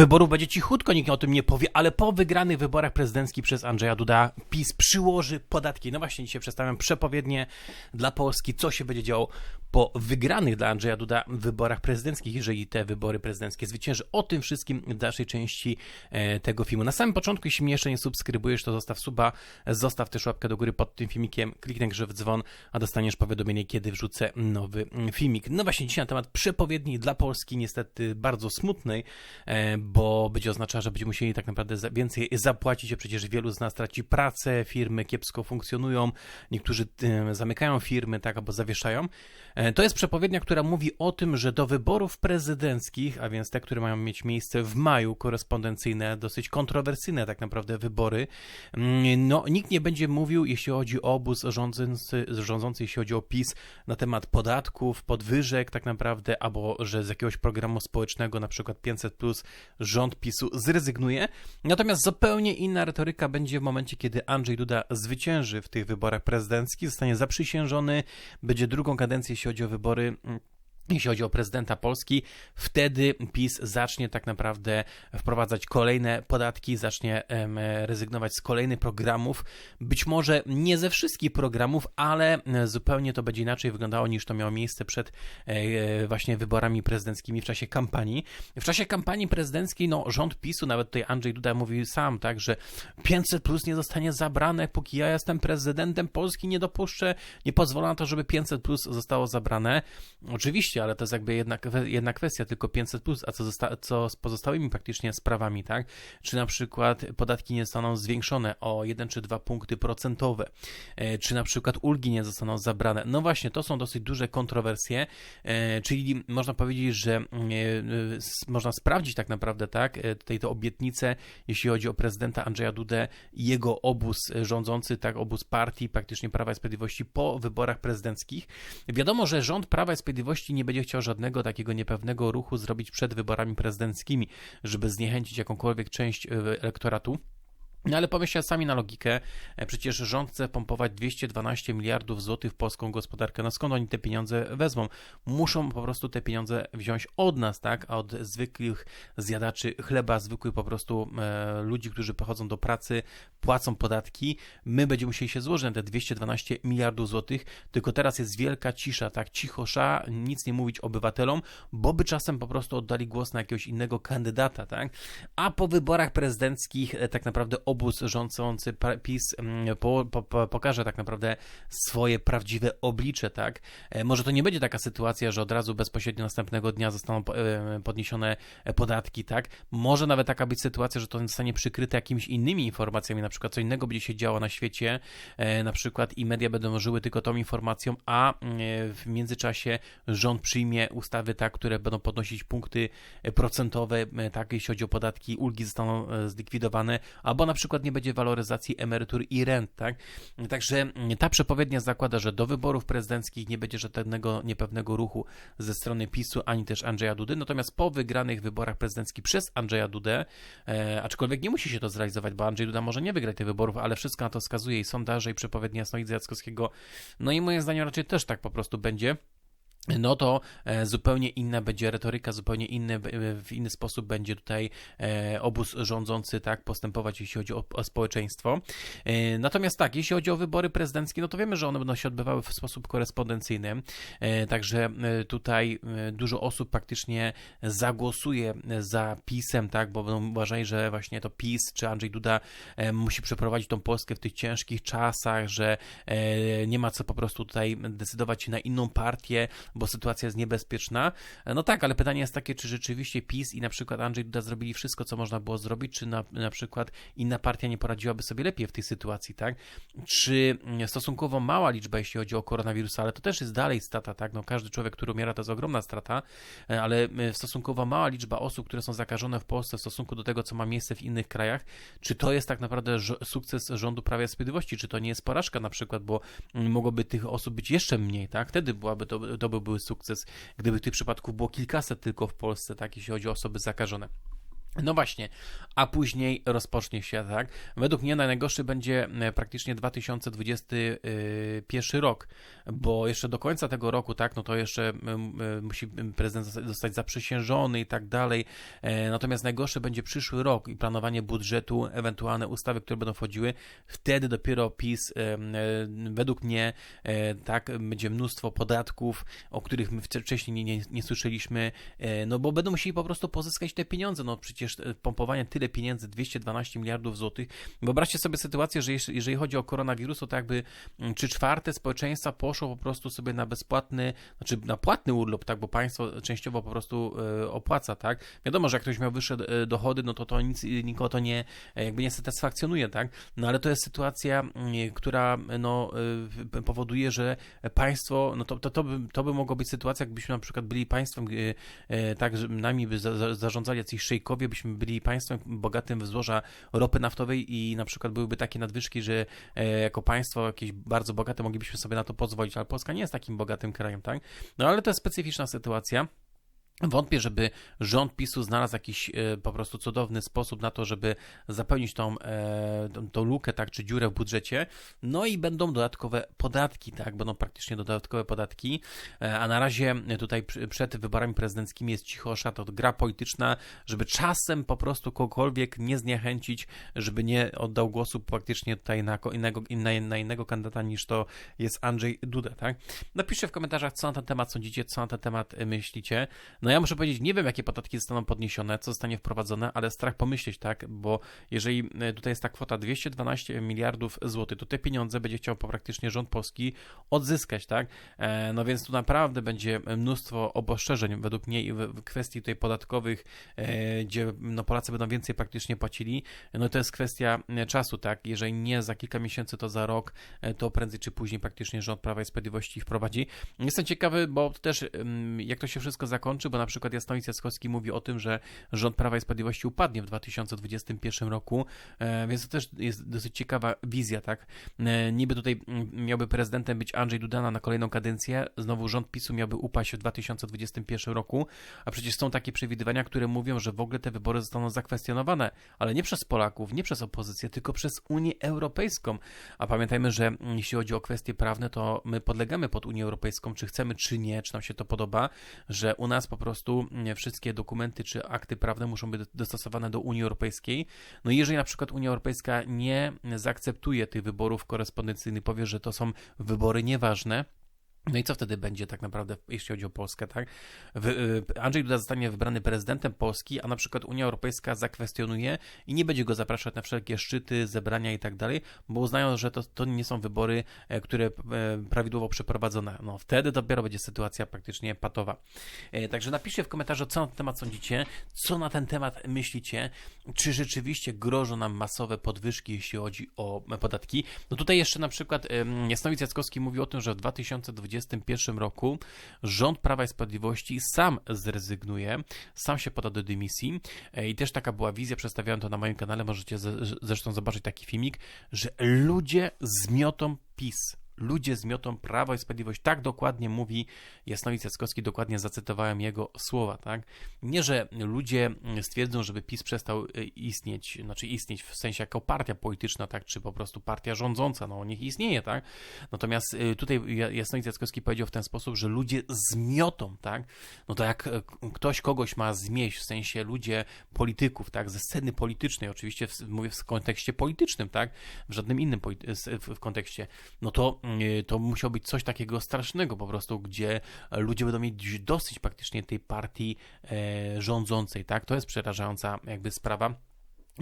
wyborów będzie cichutko, nikt o tym nie powie, ale po wygranych wyborach prezydenckich przez Andrzeja Duda PiS przyłoży podatki. No właśnie, dzisiaj przedstawiam przepowiednie dla Polski, co się będzie działo po wygranych dla Andrzeja Duda wyborach prezydenckich, jeżeli te wybory prezydenckie zwycięży. O tym wszystkim w dalszej części e, tego filmu. Na samym początku, jeśli mnie jeszcze nie subskrybujesz, to zostaw suba, zostaw też łapkę do góry pod tym filmikiem, kliknij grze w dzwon, a dostaniesz powiadomienie, kiedy wrzucę nowy filmik. No właśnie, dzisiaj na temat przepowiedni dla Polski, niestety bardzo smutnej, e, bo będzie oznaczała, że będziemy musieli tak naprawdę więcej zapłacić, a przecież wielu z nas traci pracę, firmy kiepsko funkcjonują, niektórzy zamykają firmy, tak, albo zawieszają. E, to jest przepowiednia, która mówi o tym, że do wyborów prezydenckich, a więc te, które mają mieć miejsce w maju, korespondencyjne, dosyć kontrowersyjne tak naprawdę wybory, mm, no nikt nie będzie mówił, jeśli chodzi o obóz rządzący, rządzący jeśli chodzi o PiS, na temat podatków, podwyżek tak naprawdę, albo że z jakiegoś programu społecznego, na przykład 500 plus rząd PiSu zrezygnuje. Natomiast zupełnie inna retoryka będzie w momencie, kiedy Andrzej Duda zwycięży w tych wyborach prezydenckich, zostanie zaprzysiężony, będzie drugą kadencję, jeśli chodzi o wybory mm, jeśli chodzi o prezydenta Polski, wtedy PiS zacznie tak naprawdę wprowadzać kolejne podatki, zacznie rezygnować z kolejnych programów. Być może nie ze wszystkich programów, ale zupełnie to będzie inaczej wyglądało niż to miało miejsce przed e, właśnie wyborami prezydenckimi w czasie kampanii. W czasie kampanii prezydenckiej, no rząd PiSu, nawet tutaj Andrzej Duda mówił sam, tak, że 500 plus nie zostanie zabrane, póki ja jestem prezydentem Polski, nie dopuszczę, nie pozwolę na to, żeby 500 plus zostało zabrane. Oczywiście ale to jest jakby jedna, jedna kwestia, tylko 500 plus, a co, zosta- co z pozostałymi praktycznie sprawami, tak? Czy na przykład podatki nie zostaną zwiększone o 1 czy 2 punkty procentowe, e, czy na przykład ulgi nie zostaną zabrane. No właśnie, to są dosyć duże kontrowersje, e, czyli można powiedzieć, że e, można sprawdzić tak naprawdę, tak, tutaj te obietnice, jeśli chodzi o prezydenta Andrzeja Dudę i jego obóz rządzący, tak, obóz partii praktycznie Prawa i Sprawiedliwości po wyborach prezydenckich. Wiadomo, że rząd Prawa i Sprawiedliwości nie będzie chciał żadnego takiego niepewnego ruchu zrobić przed wyborami prezydenckimi, żeby zniechęcić jakąkolwiek część e, elektoratu. No ale pomyślcie sami na logikę, e, przecież rząd chce pompować 212 miliardów złotych w polską gospodarkę. No skąd oni te pieniądze wezmą? Muszą po prostu te pieniądze wziąć od nas, tak? A od zwykłych zjadaczy chleba, zwykłych po prostu e, ludzi, którzy pochodzą do pracy, płacą podatki. My będziemy musieli się złożyć na te 212 miliardów złotych, tylko teraz jest wielka cisza, tak? Cichosza, nic nie mówić obywatelom, bo by czasem po prostu oddali głos na jakiegoś innego kandydata, tak? A po wyborach prezydenckich e, tak naprawdę obóz rządzący PiS mm, po, po, pokaże tak naprawdę swoje prawdziwe oblicze, tak? E, może to nie będzie taka sytuacja, że od razu bezpośrednio następnego dnia zostaną e, podniesione podatki, tak? Może nawet taka być sytuacja, że to zostanie przykryte jakimiś innymi informacjami, na przykład co innego będzie się działo na świecie, e, na przykład i media będą żyły tylko tą informacją, a w międzyczasie rząd przyjmie ustawy, tak, które będą podnosić punkty procentowe, tak, jeśli chodzi o podatki, ulgi zostaną zlikwidowane, albo na przykład nie będzie waloryzacji emerytur i rent, tak? Także ta przepowiednia zakłada, że do wyborów prezydenckich nie będzie żadnego niepewnego ruchu ze strony PiSu, ani też Andrzeja Dudy, natomiast po wygranych wyborach prezydenckich przez Andrzeja Dudę, e, aczkolwiek nie musi się to zrealizować, bo Andrzej Duda może nie wygrać tych wyborów, ale wszystko na to wskazuje i sondaże, i przepowiednia Jasnoidza Jackowskiego, no i moim zdaniem raczej też tak po prostu będzie no to e, zupełnie inna będzie retoryka, zupełnie inny, e, w inny sposób będzie tutaj e, obóz rządzący tak postępować, jeśli chodzi o, o, społeczeństwo. Natomiast tak, jeśli chodzi o wybory prezydenckie, no to wiemy, że one będą się odbywały w sposób korespondencyjny, także tutaj dużo osób praktycznie zagłosuje za PiSem, tak, bo będą uważali, że właśnie to PiS czy Andrzej Duda musi przeprowadzić tą Polskę w tych ciężkich czasach, że nie ma co po prostu tutaj decydować na inną partię, bo sytuacja jest niebezpieczna. No tak, ale pytanie jest takie, czy rzeczywiście PiS i na przykład Andrzej Duda zrobili wszystko, co można było zrobić, czy na, na przykład inna partia nie poradziłaby sobie lepiej w tej sytuacji, tak? Czy stosunkowo mała liczba, jeśli chodzi o koronawirusa, ale to też jest dalej strata, tak? No każdy człowiek, który umiera, to jest ogromna strata, ale stosunkowo mała liczba osób, które są zakażone w Polsce w stosunku do tego, co ma miejsce w innych krajach, czy to jest tak naprawdę sukces rządu Prawa i Sprawiedliwości, czy to nie jest porażka na przykład, bo mogłoby tych osób być jeszcze mniej, tak? Wtedy byłaby to, to byłby sukces, gdyby tych przypadków było kilkaset tylko w Polsce, tak, jeśli chodzi o osoby zakażone. No właśnie, a później rozpocznie się, tak? Według mnie najgorszy będzie e, praktycznie 2021 rok, bo jeszcze do końca tego roku, tak, no to jeszcze e, musi prezydent zostać zaprzysiężony i tak dalej. E, natomiast najgorszy będzie przyszły rok i planowanie budżetu, ewentualne ustawy, które będą wchodziły. Wtedy dopiero PiS, według mnie, tak, będzie mnóstwo podatków, o których my wcześniej nie, nie, nie słyszeliśmy, no bo będą musieli po prostu pozyskać te pieniądze. No przecież przecież pompowanie tyle pieniędzy, 212 miliardów złotych. Wyobraźcie sobie sytuację, że jeżeli chodzi o koronawirus, to tak jakby mm, trzy czwarte społeczeństwa poszło po prostu sobie na bezpłatny, znaczy na płatny urlop, tak, bo państwo częściowo po prostu e, opłaca, tak. Wiadomo, że jak ktoś miał wyższe e, dochody, no to to nic, nikogo to nie, e, jakby nie satysfakcjonuje, tak. No ale to jest sytuacja, mm, która no, powoduje, że państwo, no to, to, to, by, to by mogło być sytuacja, jakbyśmy na przykład byli państwem, tak, że nami by zarządzali jacyś szejkowie, byśmy byli państwem bogatym w złoża ropy naftowej i na przykład byłyby takie nadwyżki, że e, jako państwo jakieś bardzo bogate moglibyśmy sobie na to pozwolić, ale Polska nie jest takim bogatym krajem, tak? No ale to jest specyficzna sytuacja. Wątpię, żeby rząd PiSu znalazł jakiś e, po prostu cudowny sposób na to, żeby zapełnić tą, e, tą, tą, lukę, tak, czy dziurę w budżecie. No i będą dodatkowe podatki, tak, będą praktycznie dodatkowe podatki, e, a na razie tutaj przed wyborami prezydenckimi jest cicho to gra polityczna, żeby czasem po prostu kogokolwiek nie zniechęcić, żeby nie oddał głosu praktycznie tutaj na innego, na, na innego kandydata niż to jest Andrzej Duda, tak. Napiszcie w komentarzach, co na ten temat sądzicie, co na ten temat myślicie. No no ja muszę powiedzieć, nie wiem, jakie podatki zostaną podniesione, co zostanie wprowadzone, ale strach pomyśleć, tak, bo jeżeli e, tutaj jest ta kwota 212 miliardów złotych, to te pieniądze będzie chciał praktycznie rząd polski odzyskać, tak, e, no więc tu naprawdę będzie mnóstwo obostrzeżeń według mnie w kwestii tutaj podatkowych, e, gdzie no Polacy będą więcej praktycznie płacili, no to jest kwestia czasu, tak, jeżeli nie za kilka miesięcy, to za rok, to prędzej czy później praktycznie rząd Prawa i Sprawiedliwości wprowadzi. Jestem ciekawy, bo też jak to się wszystko zakończy, bo na przykład Jasnowic Jackowski mówi o tym, że rząd Prawa i Sprawiedliwości upadnie w 2021 roku, e, więc to też jest dosyć ciekawa wizja, tak? E, niby tutaj miałby prezydentem być Andrzej Dudana na kolejną kadencję, znowu rząd PiSu miałby upaść w 2021 roku, a przecież są takie przewidywania, które mówią, że w ogóle te wybory zostaną zakwestionowane, ale nie przez Polaków, nie przez opozycję, tylko przez Unię Europejską. A pamiętajmy, że jeśli chodzi o kwestie prawne, to my podlegamy pod Unię Europejską, czy chcemy, czy nie, czy nam się to podoba, że u nas po prostu prostu wszystkie dokumenty czy akty prawne muszą być dostosowane do Unii Europejskiej. No jeżeli na przykład Unia Europejska nie zaakceptuje tych wyborów korespondencyjnych, powie, że to są wybory nieważne, no i co wtedy będzie tak naprawdę, jeśli chodzi o Polskę, tak? Y, Andrzej Duda zostanie wybrany prezydentem Polski, a na przykład Unia Europejska zakwestionuje i nie będzie go zapraszać na wszelkie szczyty, zebrania i tak dalej, bo uznają, że to, to nie są wybory, e, które e, prawidłowo przeprowadzone. No wtedy dopiero będzie sytuacja praktycznie patowa. E, także napiszcie w komentarzu, co na ten temat sądzicie, co na ten temat myślicie, czy rzeczywiście grożą nam masowe podwyżki, jeśli chodzi o podatki. No tutaj jeszcze na przykład Jasnowic Jackowski mówił o tym, że w 2020 2021 roku rząd Prawa i Sprawiedliwości sam zrezygnuje, sam się poda do dymisji. E, i też taka była wizja, przedstawiałem to na moim kanale, możecie zresztą zobaczyć taki filmik, że ludzie zmiotą PiS ludzie zmiotą Prawo i Sprawiedliwość. Tak dokładnie mówi Jasnowic Jackowski, dokładnie zacytowałem jego słowa, tak? Nie, że ludzie stwierdzą, żeby PiS przestał e, istnieć, znaczy istnieć w sensie jako partia polityczna, tak? Czy po prostu partia rządząca, no niech istnieje, tak? Natomiast e, tutaj Jasnowic Jackowski powiedział w ten sposób, że ludzie zmiotą, tak? No to jak e, ktoś kogoś ma zmieść, w sensie ludzie polityków, tak? Ze sceny politycznej, oczywiście w, mówię w kontekście politycznym, tak? W żadnym innym w kontekście, no to to musiało być coś takiego strasznego po prostu, gdzie ludzie będą mieć dosyć praktycznie tej partii e, rządzącej, tak? To jest przerażająca jakby sprawa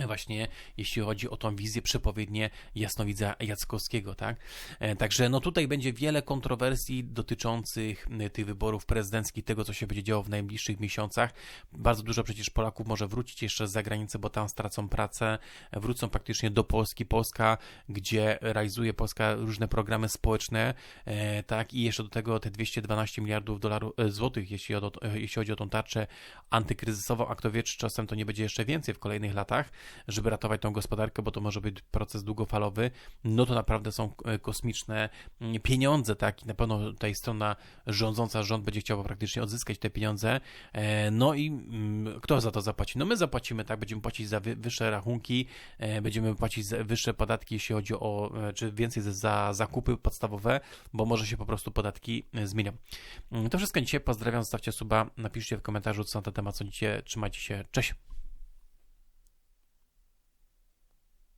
właśnie jeśli chodzi o tą wizję przepowiednie jasnowidza Jackowskiego, tak? E, także no tutaj będzie wiele kontrowersji dotyczących e, tych wyborów prezydenckich, tego co się będzie działo w najbliższych miesiącach. Bardzo dużo przecież Polaków może wrócić jeszcze z zagranicy, bo tam stracą pracę, wrócą praktycznie do Polski. Polska, gdzie realizuje Polska różne programy społeczne, e, tak? I jeszcze do tego te 212 miliardów dolarów złotych, jeśli, o, jeśli chodzi o tą tarczę antykryzysową, a kto wie, czy czasem to nie będzie jeszcze więcej w kolejnych latach. Żeby ratować tą gospodarkę, bo to może być proces długofalowy, no to naprawdę są e, kosmiczne mm, pieniądze, tak, i na pewno tutaj strona rządząca, rząd będzie chciał praktycznie odzyskać te pieniądze, e, no i mm, kto za to zapłaci? No my zapłacimy, tak, będziemy płacić za wy, wyższe rachunki, e, będziemy płacić wyższe podatki, jeśli chodzi o, czy więcej za, za zakupy podstawowe, bo może się po prostu podatki zmienią. Mm, To wszystko dzisiaj, pozdrawiam, zostawcie suba, napiszcie w komentarzu, co na ten temat sądzicie, trzymajcie się, cześć!